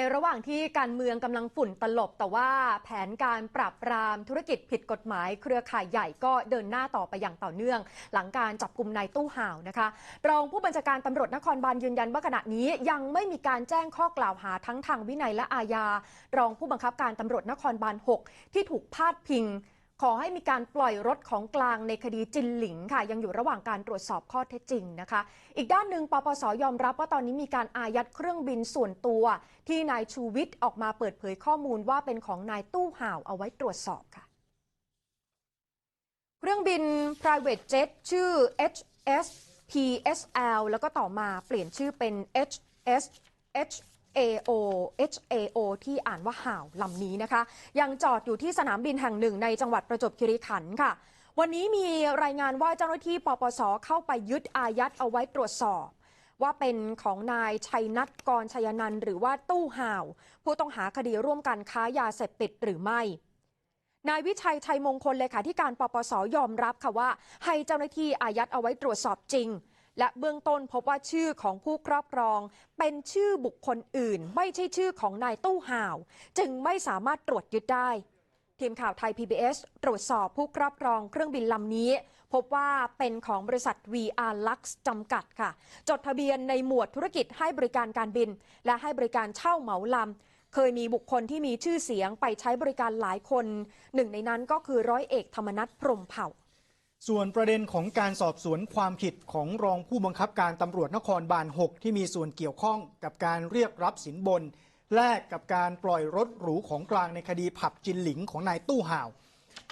ในระหว่างที่การเมืองกำลังฝุ่นตลบ แต่ว่าแผนการปราบปรามธุรกิจผิดกฎหมาย เครือข่ายใหญ่ก็เดินหน้าต่อไปอย่างต่อเนื่อง หลังการจับกลุ่มนายตู้ห่าวนะคะรองผู้บัญชาการตำรวจนครบาลยืนยันว่าขณะนี้ยังไม่มีการแจ้งข้อกล่าวหาทั้งทางวินัยและอาญารองผู้บังคับการตำรวจนครบาล 6 ที่ถูกพาดพิง ขอให้มีการปล่อยรถของกลางในคดีจินหลิงค่ะ ยังอยู่ระหว่างการตรวจสอบข้อเท็จจริงนะคะ อีกด้านหนึ่งปปสยอมรับว่าตอนนี้มีการอายัดเครื่องบินส่วนตัว ที่นายชูวิทย์ออกมาเปิดเผยข้อมูลว่าเป็นของนายตู้ห่าวเอาไว้ตรวจสอบค่ะ เครื่องบิน private jet ชื่อ HS PSL แล้วก็ต่อมาเปลี่ยนชื่อเป็น HS AO HAO ที่อ่านว่าห่าวลำนี้นะคะ ยังจอดอยู่ที่สนามบินแห่งหนึ่งในจังหวัดประจวบคีรีขันธ์ค่ะ วันนี้มีรายงานว่าเจ้าหน้าที่ปปสเข้าไปยึดอายัดเอาไว้ตรวจสอบ ว่าเป็นของนายชัยนัทกรชัยนันหรือว่าตู้ห่าว ผู้ต้องหาคดีร่วมกันค้ายาเสพติดหรือไม่นายวิชัยชัยมงคลเลขาธิการปปสยอมรับค่ะว่า ให้เจ้าหน้าที่อายัดเอาไว้ตรวจสอบจริง และเบื้องต้นพบว่าชื่อของผู้ครอบครอง เป็นชื่อบุคคลอื่น ไม่ใช่ชื่อของนายตู้ห่าว จึงไม่สามารถตรวจยึดได้ทีมข่าวไทย PBS ตรวจสอบผู้ครอบครองเครื่องบินลำนี้ พบว่าเป็นของบริษัท VR Lux จำกัดค่ะ จดทะเบียนในหมวดธุรกิจให้บริการการบิน และให้บริการเช่าเหมาลำ เคยมีบุคคลที่มีชื่อเสียงไปใช้บริการหลายคน หนึ่งในนั้นก็คือร้อยเอกธรรมนัฐพรมเผ่า ส่วนประเด็นของการสอบสวนความผิดของรองผู้บังคับการตำรวจนครบาล 6 ที่มีส่วนเกี่ยวข้องกับการเรียกรับสินบน แลกกับการปล่อยรถหรูของกลางในคดีผับจินหลิงของนายตู้ห่าว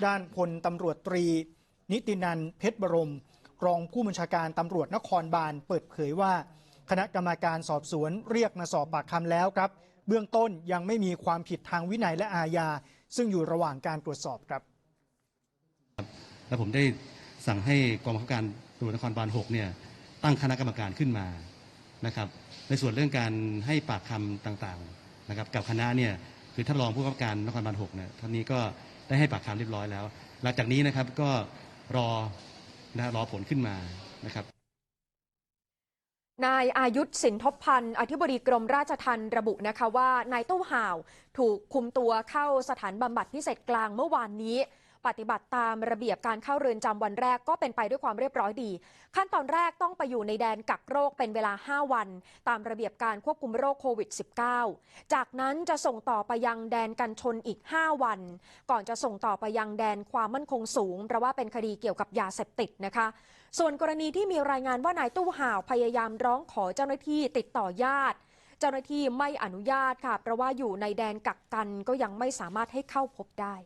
ด้านพลตำรวจตรี นิตินันเพชรบรม รองผู้บัญชาการตำรวจนครบาลเปิดเผยว่า คณะกรรมการสอบสวนเรียกมาสอบปากคำแล้วครับ เบื้องต้นยังไม่มีความผิดทางวินัยและอาญาซึ่งอยู่ระหว่างการตรวจสอบครับและผมได้ สั่งให้กองบังคับการตำรวจนครบาล6เนี่ยตั้งคณะกรรมการขึ้นมานะครับในส่วนเรื่องการให้ปากคำต่างๆนะครับกับคณะเนี่ยคือท่านรองผู้กำกับการนครบาล6เนี่ยท่านนี้ก็ได้ให้ปากคำเรียบร้อยแล้ว หลังจากนี้นะครับก็รอนะรอผลขึ้นมานะครับนายอายุธสินทบพันธ์อธิบดีกรมราชทัณฑ์ระบุนะคะว่านายตู้ห่าว ถูกคุมตัวเข้าสถานบำบัดพิเศษกลางเมื่อวานนี้ ปฏิบัติตามระเบียบการเข้าเรือนจำวันแรกก็เป็นไปด้วยความเรียบร้อยดี ขั้นตอนแรกต้องไปอยู่ในแดนกักโรคเป็นเวลา 5 วัน ตามระเบียบการควบคุมโรคโควิด -19 จากนั้นจะส่งต่อไปยังแดนกันชนอีก 5 วัน ก่อนจะส่งต่อไปยังแดนความมั่นคงสูงเพราะว่าเป็นคดีเกี่ยวกับยาเสพติดนะคะ ส่วนกรณีที่มีรายงานว่านายตู้ห่าวพยายามร้องขอเจ้าหน้าที่ติดต่อญาติเจ้าหน้าที่ไม่อนุญาตค่ะ เพราะว่าอยู่ในแดนกักกันก็ยังไม่สามารถให้เข้าพบได้